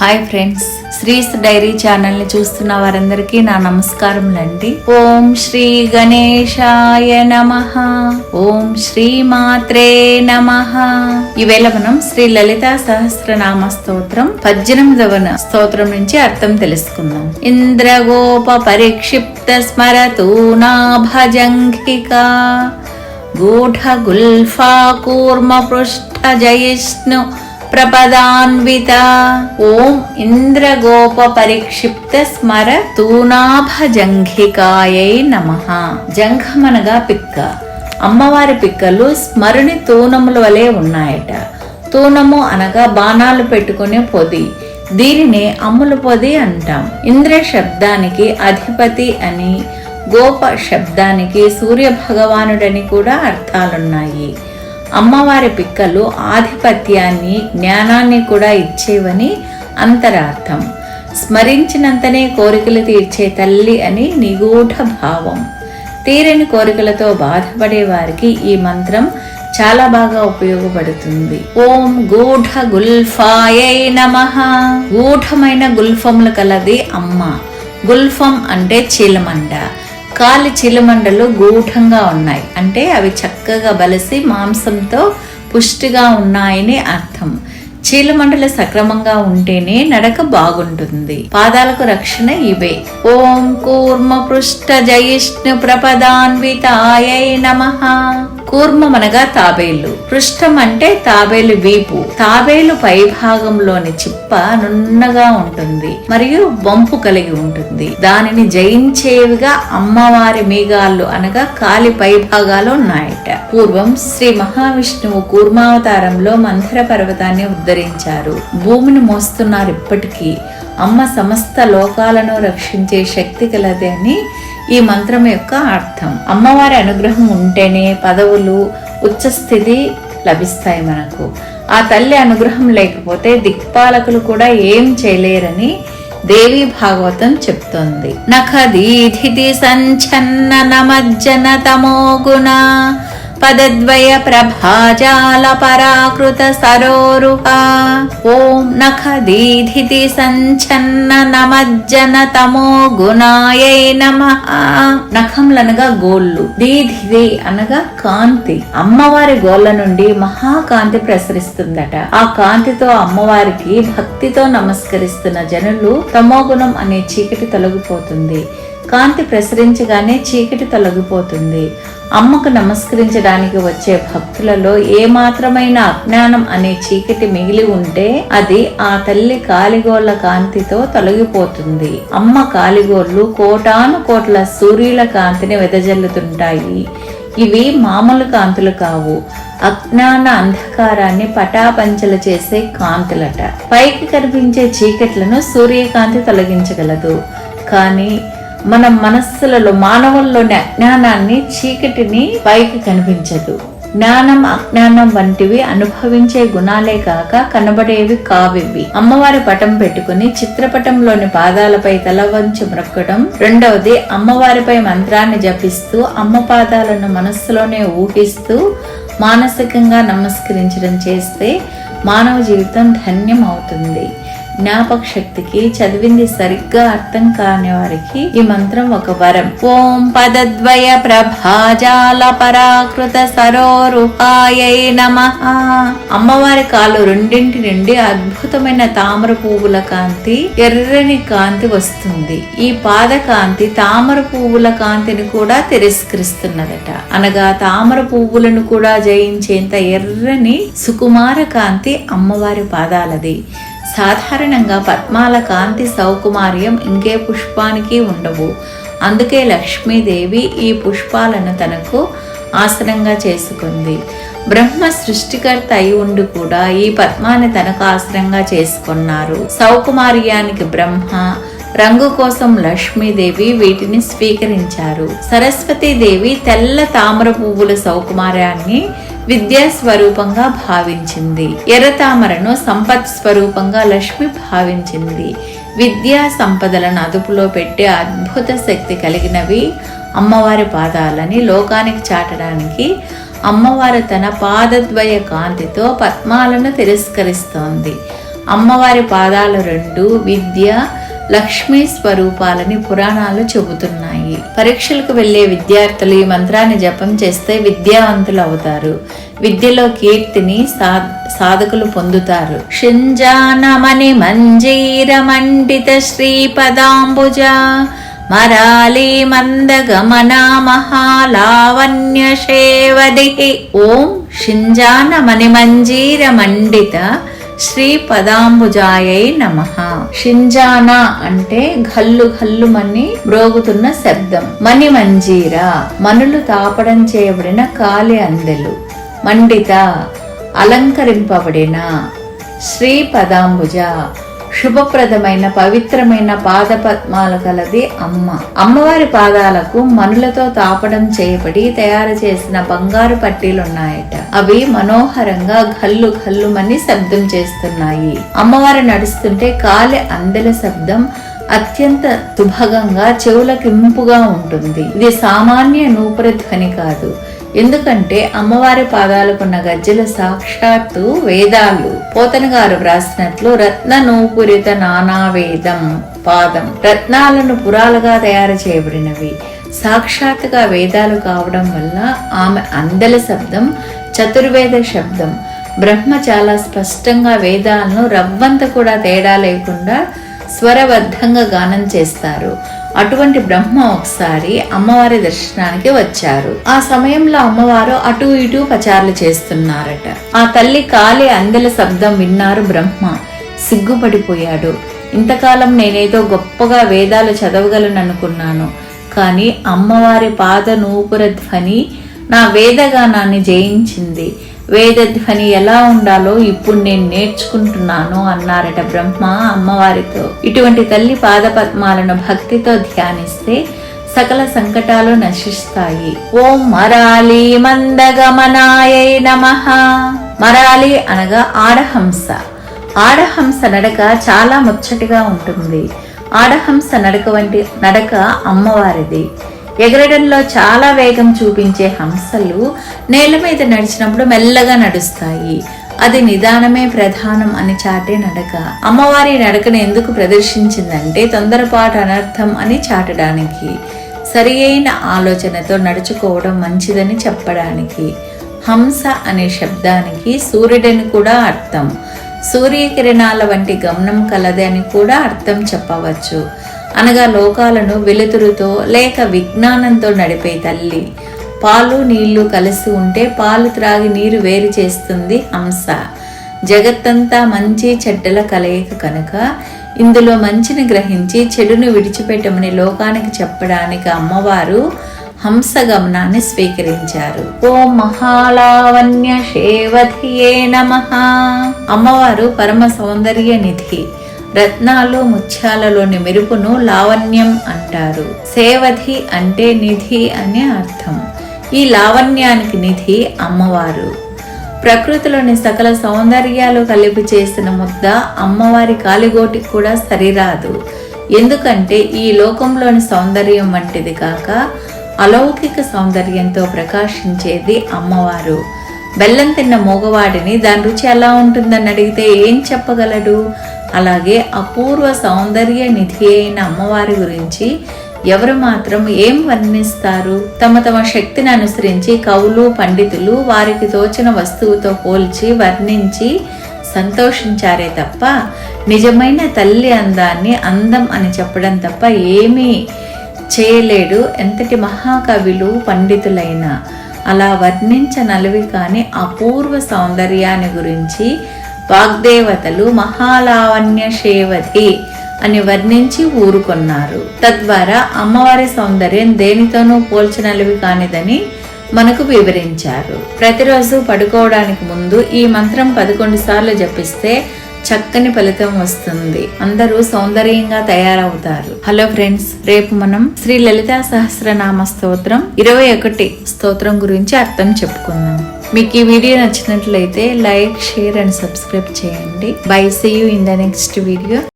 Hi friends శ్రీస్ dairy ఛానల్ని చూస్తున్న వారందరికీ నా నమస్కారములండి. ఓం శ్రీ గణేశాయ నమ. ఓం శ్రీ మాత్రే నమ. ఈవేళ మనం శ్రీ లలిత సహస్రనామ స్తోత్రం పద్దెనిమిదవ స్తోత్రం నుంచి అర్థం తెలుసుకుందాం. ఇంద్రగోప పరిక్షిప్త స్మరతూ నాభజంఘికా గూఢగుల్ఫా కూర్మ పృష్ఠ జయిష్ణు. ప్రపదాన్విత ఓం ఇంద్రగోప పరిక్షిప్త స్మర తూనాభ జంఘికాయై నమ జంఘమనగా పిక్క। అమ్మవారి పిక్కలు స్మరుని తూనముల వలె ఉన్నాయట. తూనము అనగా బాణాలు పెట్టుకునే పొది. దీనిని అమ్ముల పొది అంటాం. ఇంద్ర శబ్దానికి అధిపతి అని గోప శబ్దానికి సూర్య భగవానుడని కూడా అర్థాలున్నాయి. అమ్మవారి పిక్కలు ఆధిపత్యాన్ని జ్ఞానాన్ని కూడా ఇచ్చేవని అంతరార్థం. స్మరించినంతనే కోరికలు తీర్చే తల్లి అని నిగూఢ భావం. తీరని కోరికలతో బాధపడే వారికి ఈ మంత్రం చాలా బాగా ఉపయోగపడుతుంది. ఓం గూఢ గుల్ఫాయై నమ. గూఢమైన గుల్ఫములు కలది అమ్మ. గుల్ఫం అంటే చీలమండ. కాలి చిలుమండలు గూఢంగా ఉన్నాయి. అంటే అవి చక్కగా బలిసి మాంసంతో పుష్టిగా ఉన్నాయని అర్థం. చీలమండలు సక్రమంగా ఉంటేనే నడక బాగుంటుంది. పాదాలకు రక్షణ ఇవే. ఓం కూర్మ పృష్ఠ జయిష్ణు ప్రపదాన్వితాయ నమ. కూర్మం అనగా తాబేలు. పృష్ఠం అంటే తాబేలు వీపు. తాబేలు పై భాగంలోని చిప్ప నున్నగా ఉంటుంది మరియు వంపు కలిగి ఉంటుంది. దానిని జయించేవిగా అమ్మవారి మీగాళ్ళు అనగా కాలి పై భాగాలు ఉన్నాయట. పూర్వం శ్రీ మహావిష్ణువు కూర్మావతారంలో మంథర పర్వతాన్ని ఉద్ధరించారు. భూమిని మోస్తున్నారు ఇప్పటికీ. అమ్మ సమస్త లోకాలను రక్షించే శక్తి కలది అని ఈ మంత్రం యొక్క అర్థం. అమ్మవారి అనుగ్రహం ఉంటేనే పదవులు ఉచ్చస్థితి లభిస్తాయి మనకు. ఆ తల్లి అనుగ్రహం లేకపోతే దిక్పాలకులు కూడా ఏం చేయలేరని దేవి భాగవతం చెప్తోంది. నఖదీధితి సంచన్న నమజ్జన తమో గుణ పదద్వయ ప్రభాజాల పరాకృత సరోరుహ ఓం నఖ దీధితి సంచన్న నమజ్జన తమో గుణాయై నమ నఖంలనగా గోళ్ళు. దీధిది అనగా కాంతి. అమ్మవారి గోళ్ళ నుండి మహాకాంతి ప్రసరిస్తుందట. ఆ కాంతితో అమ్మవారికి భక్తితో నమస్కరిస్తున్న జనులు తమోగుణం అనే చీకటి తొలగిపోతుంది. కాంతి ప్రసరించగానే చీకటి తొలగిపోతుంది. అమ్మకు నమస్కరించడానికి వచ్చే భక్తులలో ఏ మాత్రమైన అజ్ఞానం అనే చీకటి మిగిలి ఉంటే అది ఆ తల్లి కాలిగోళ్ళ కాంతితో తొలగిపోతుంది. అమ్మ కాలిగోళ్ళు కోటాను కోట్ల సూర్యుల కాంతిని వెదజల్లుతుంటాయి. ఇవి మామూలు కాంతులు కావు. అజ్ఞాన అంధకారాన్ని పటాపంచలు చేసే కాంతులట. పైకి కనిపించే చీకట్లను సూర్యకాంతి తొలగించగలదు. కానీ మన మనస్సులలో మానవుల్లోని అజ్ఞానాన్ని చీకటిని పైకి కనిపించదు. జ్ఞానం అజ్ఞానం వంటివి అనుభవించే గుణాలే కాక కనబడేవి కావివి. అమ్మవారి పటం పెట్టుకుని చిత్రపటంలోని పాదాలపై తల వంచి మ్రొక్కడం. రెండవది అమ్మవారిపై మంత్రాన్ని జపిస్తూ అమ్మ పాదాలను మనస్సులోనే ఊహిస్తూ మానసికంగా నమస్కరించడం చేస్తే మానవ జీవితం ధన్యం అవుతుంది జ్ఞాపక శక్తికి చదివింది సరిగ్గా అర్థం కాని వారికి ఈ మంత్రం ఒక వరం. ఓం పదద్వయ ప్రభాజాల పరాకృత సరోరుహాయై నమ. అమ్మవారి కాలు రెండింటి నుండి అద్భుతమైన తామర పువ్వుల కాంతి ఎర్రని కాంతి వస్తుంది. ఈ పాద కాంతి తామర పువ్వుల కాంతిని కూడా తిరస్కరిస్తున్నదట. అనగా తామర పువ్వులను కూడా జయించేంత ఎర్రని సుకుమార కాంతి అమ్మవారి పాదాలది. సాధారణంగా పద్మాల కాంతి సౌకుమార్యం ఇంకే పుష్పానికి ఉండవు. అందుకే లక్ష్మీదేవి ఈ పుష్పాలను తనకు ఆసనంగా చేసుకుంది. బ్రహ్మ సృష్టికర్త అయి ఉండి కూడా ఈ పద్మాన్ని తనకు ఆసనంగా చేసుకున్నారు. సౌకుమార్యానికి బ్రహ్మ రంగు కోసం లక్ష్మీదేవి వీటిని స్వీకరించారు. సరస్వతీదేవి తెల్ల తామర పువ్వుల సౌకుమార్యాన్ని విద్యా స్వరూపంగా భావించింది. ఎర్ర తామరను సంపత్ స్వరూపంగా లక్ష్మి భావించింది. విద్యా సంపదలను అదుపులో పెట్టే అద్భుత శక్తి కలిగినవి అమ్మవారి పాదాలని లోకానికి చాటడానికి అమ్మవారు తన పాదద్వయ కాంతితో పద్మాలను తిరస్కరిస్తోంది. అమ్మవారి పాదాలు రెండు విద్య లక్ష్మీ స్వరూపాలని పురాణాలు చెబుతున్నాయి. పరీక్షలకు వెళ్ళే విద్యార్థులు ఈ మంత్రాన్ని జపం చేస్తే విద్యావంతులు అవుతారు. విద్యలో కీర్తిని సా- సాధకులు పొందుతారు. షింజానమణి మంజీర మండిత శ్రీపదాంబుజ మరాలి మందగమన మహాలావణ్య శేవది ఓం షింజాన మణిమంజీర మండిత శ్రీ పదాంబుజాయై నమ. షింజానా అంటే ఘల్లు ఘల్లు మని మ్రోగుతున్న శబ్దం. మణి మంజీర మనులు తాపడం చేయబడిన కాలి అందెలు. మండిత అలంకరింపబడిన శ్రీ పదాంబుజ శుభప్రదమైన పవిత్రమైన పాద పద్మాల కలది అమ్మ. అమ్మవారి పాదాలకు మనులతో తాపడం చేయబడి తయారు చేసిన బంగారు పట్టీలున్నాయట. అవి మనోహరంగా ఘల్లు ఘల్లుమని శబ్దం చేస్తున్నాయి. అమ్మవారు నడుస్తుంటే కాలి అందెల శబ్దం అత్యంత తుభగంగా చెవులకింపుగా ఉంటుంది. ఇది సామాన్య నూపుర ధ్వని కాదు. ఎందుకంటే అమ్మవారి పాదాలకున్న గజ్జెల సాక్షాత్తు వేదాలు. పోతన గారు వ్రాసినట్లు రత్న నూపురిత నానా వేదం పాదం. రత్నాలను పురాలుగా తయారు చేయబడినవి. సాక్షాత్తుగా వేదాలు కావడం వల్ల ఆమె అందల శబ్దం చతుర్వేద శబ్దం. బ్రహ్మ చాలా స్పష్టంగా వేదాలను రవ్వంత కూడా తేడా లేకుండా స్వరబద్ధంగా గానం చేస్తారు. అటువంటి బ్రహ్మ ఒకసారి అమ్మవారి దర్శనానికి వచ్చారు. ఆ సమయంలో అమ్మవారు అటు ఇటు పచారులు చేస్తున్నారట. ఆ తల్లి కాలి అందెల శబ్దం విన్నారు బ్రహ్మ. సిగ్గుపడిపోయాడు. ఇంతకాలం నేనేదో గొప్పగా వేదాలు చదవగలను అనుకున్నాను కానీ అమ్మవారి పాద నూపుర ధ్వని నా వేదగానాన్ని జయించింది. వేదధ్వని ఎలా ఉండాలో ఇప్పుడు నేను నేర్చుకుంటున్నాను అన్నారట బ్రహ్మ అమ్మవారితో. ఇటువంటి తల్లి పాదపద్మాలను భక్తితో ధ్యానిస్తే సకల సంకటాలు నశిస్తాయి. ఓం మరాలి మందగమనాయ నమ. మరాలి అనగా ఆడహంస. ఆడహంస నడక చాలా ముచ్చటిగా ఉంటుంది. ఆడహంస నడక వంటి నడక అమ్మవారిది. ఎగరడంలో చాలా వేగం చూపించే హంసలు నేల మీద నడిచినప్పుడు మెల్లగా నడుస్తాయి. అది నిదానమే ప్రధానం అని చాటే నడక. అమ్మవారి నడకను ఎందుకు ప్రదర్శించిందంటే తొందరపాటు అనర్థం అని చాటడానికి. సరి అయిన ఆలోచనతో నడుచుకోవడం మంచిదని చెప్పడానికి. హంస అనే శబ్దానికి సూర్యుడని కూడా అర్థం. సూర్యకిరణాల వంటి గమనం కలది అని కూడా అర్థం చెప్పవచ్చు. అనగా లోకాలను వెలుతురుతో లేక విజ్ఞానంతో నడిపే తల్లి. పాలు నీళ్ళు కలిసి ఉంటే పాలు త్రాగి నీరు వేరు చేస్తుంది హంస. జగత్తంతా మంచి చెడ్డల కలయిక కనుక ఇందులో మంచిని గ్రహించి చెడును విడిచిపెట్టమని లోకానికి చెప్పడానికి అమ్మవారు హంస గమనాన్ని స్వీకరించారు. ఓ మహాలావణ్య శేవధియే నమ. అమ్మవారు పరమ సౌందర్య నిధి. రత్నాలు ముత్యాలలోని మెరుపును లావణ్యం అంటారు. సేవధి అంటే నిధి అని అర్థం. ఈ లావణ్యానికి నిధి అమ్మవారు. ప్రకృతిలోని సకల సౌందర్యాలు కలిపి చేసిన ముద్ద అమ్మవారి కాలిగోటికి కూడా సరిరాదు. ఎందుకంటే ఈ లోకంలోని సౌందర్యం వంటిది కాక అలౌకిక సౌందర్యంతో ప్రకాశించేది అమ్మవారు. బెల్లం తిన్న మూగవాడిని దాని రుచి ఎలా ఉంటుందని అడిగితే ఏం చెప్పగలడు? అలాగే అపూర్వ సౌందర్య నిధి అయిన అమ్మవారి గురించి ఎవరు మాత్రం ఏం వర్ణిస్తారు? తమ తమ శక్తిని అనుసరించి కవులు పండితులు వారికి తోచిన వస్తువుతో పోల్చి వర్ణించి సంతోషించారే తప్ప నిజమైన తల్లి అందాన్ని అందం అని చెప్పడం తప్ప ఏమీ చేయలేడు. ఎంతటి మహాకవులు పండితులైనా అలా వర్ణించనలవి కానీ అపూర్వ సౌందర్యాన్ని గురించి వాగ్దేవతలు మహాలావణ్య శేవతి అని వర్ణించి ఊరుకొన్నారు. తద్వారా అమ్మవారి సౌందర్యం దేనితోనూ పోల్చనలవి కానిదని మనకు వివరించారు. ప్రతిరోజు పడుకోవడానికి ముందు ఈ మంత్రం పదకొండు సార్లు జపిస్తే చక్కని ఫలితం వస్తుంది. అందరూ సౌందర్యంగా తయారవుతారు. హలో ఫ్రెండ్స్ రేపు మనం శ్రీ లలితా సహస్రనామ స్తోత్రం ఇరవై ఒకటి స్తోత్రం గురించి అర్థం చెప్పుకుందాం. మీకు ఈ వీడియో నచ్చినట్లయితే లైక్ షేర్ అండ్ సబ్స్క్రైబ్ చేయండి. Bye see you in the next video